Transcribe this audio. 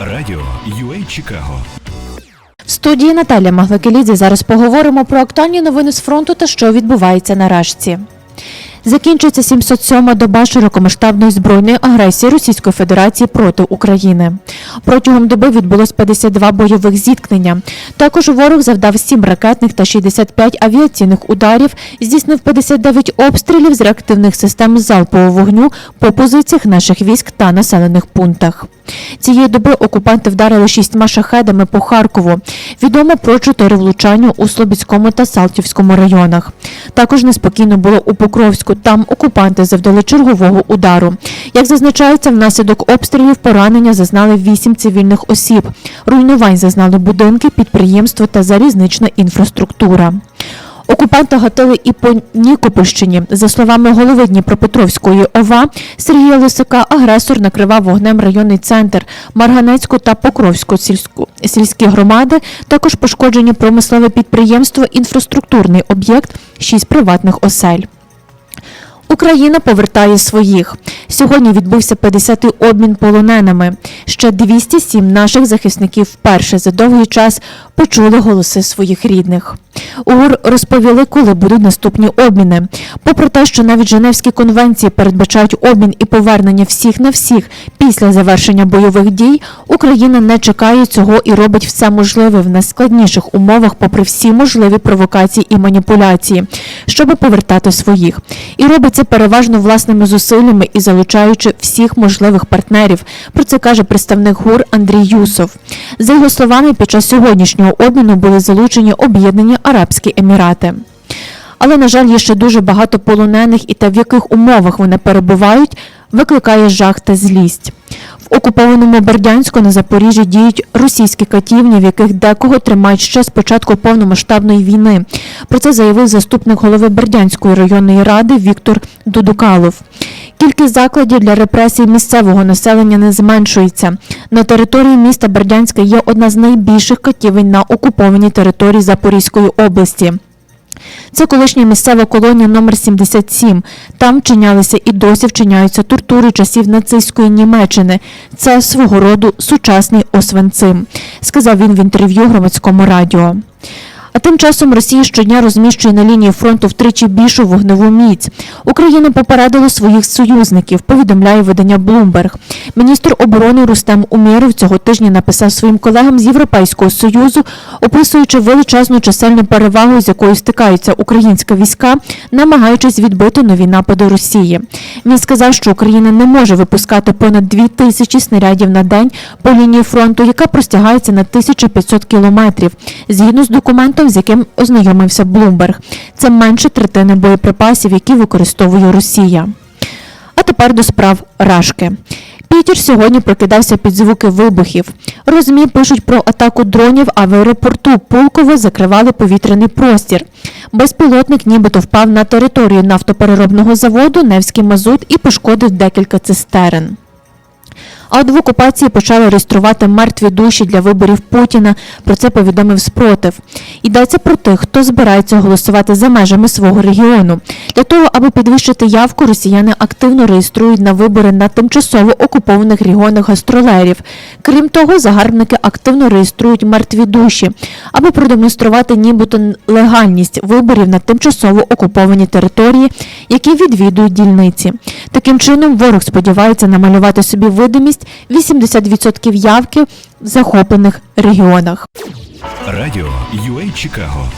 Радіо UA Чикаго В студії Наталя Маглакелідзе зараз поговоримо про актуальні новини з фронту та що відбувається на Рашці. Закінчується 707-ма доба широкомасштабної збройної агресії Російської Федерації проти України. Протягом доби відбулось 52 бойових зіткнення. Також ворог завдав 7 ракетних та 65 авіаційних ударів, здійснив 59 обстрілів з реактивних систем залпового вогню по позиціях наших військ та населених пунктах. Цієї доби окупанти вдарили шістьма шахедами по Харкову. Відомо про чотири влучання у Слобідському та Салтівському районах. Також неспокійно було у Покровську. Там окупанти завдали чергового удару. Як зазначається, внаслідок обстрілів поранення зазнали вісім цивільних осіб. Руйнувань зазнали будинки, підприємства та залізнична інфраструктура. Окупанти гатили і по Нікопольщині. За словами голови Дніпропетровської ОВА Сергія Лисака, агресор накривав вогнем районний центр Марганецьку та Покровську сільську сільські громади. Також пошкоджені промислове підприємство, інфраструктурний об'єкт, шість приватних осель. Україна повертає своїх. Сьогодні відбувся 50-й обмін полоненими. Ще 207 наших захисників вперше за довгий час почули голоси своїх рідних. УГУР розповіли, коли будуть наступні обміни. Попри те, що навіть Женевські конвенції передбачають обмін і повернення всіх на всіх після завершення бойових дій, Україна не чекає цього і робить все можливе в найскладніших умовах, попри всі можливі провокації і маніпуляції, щоб повертати своїх. І робить це переважно власними зусиллями і залучаючи всіх можливих партнерів. Про це каже представник ГУР Андрій Юсов. За його словами, під час сьогоднішнього обміну були залучені об'єднані Арабські Емірати. Але, на жаль, є ще дуже багато полонених і те, в яких умовах вони перебувають, викликає жах та злість. В окупованому Бердянську на Запоріжжі діють російські катівні, в яких декого тримають ще з початку повномасштабної війни. Про це заявив заступник голови Бердянської районної ради Віктор Дудукалов. Кількість закладів для репресій місцевого населення не зменшується. На території міста Бердянська є одна з найбільших катівень на окупованій території Запорізької області. Це колишня місцева колонія номер 77. Там вчинялися і досі вчиняються тортури часів нацистської Німеччини. Це свого роду сучасний Освенцим, сказав він в інтерв'ю громадському радіо. А тим часом Росія щодня розміщує на лінії фронту втричі більшу вогневу міць. Україна попередила своїх союзників, повідомляє видання Bloomberg. Міністр оборони Рустем Умєров цього тижня написав своїм колегам з Європейського союзу, описуючи величезну чисельну перевагу, з якою стикаються українські війська, намагаючись відбити нові напади Росії. Він сказав, що Україна не може випускати понад 2 тисячі снарядів на день по лінії фронту, яка простягається на 1500 кілометрів, згідно з документом, з яким ознайомився Блумберг. Це менше третини боєприпасів, які використовує Росія. А тепер до справ Рашки. Пітер сьогодні прокидався під звуки вибухів. Розмі пишуть про атаку дронів, а в аеропорту Пулково закривали повітряний простір. Безпілотник нібито впав на територію нафтопереробного заводу Невський мазут і пошкодив декілька цистерен. А от в окупації почали реєструвати мертві душі для виборів Путіна. Про це повідомив спротив. Йдеться про тих, хто збирається голосувати за межами свого регіону. Для того, аби підвищити явку, росіяни активно реєструють на вибори на тимчасово окупованих регіонах гастролерів. Крім того, загарбники активно реєструють мертві душі, аби продемонструвати нібито легальність виборів на тимчасово окуповані території, які відвідують дільниці. Таким чином, ворог сподівається намалювати собі видимість 80% явки в захоплених регіонах. Радіо UA Чикаго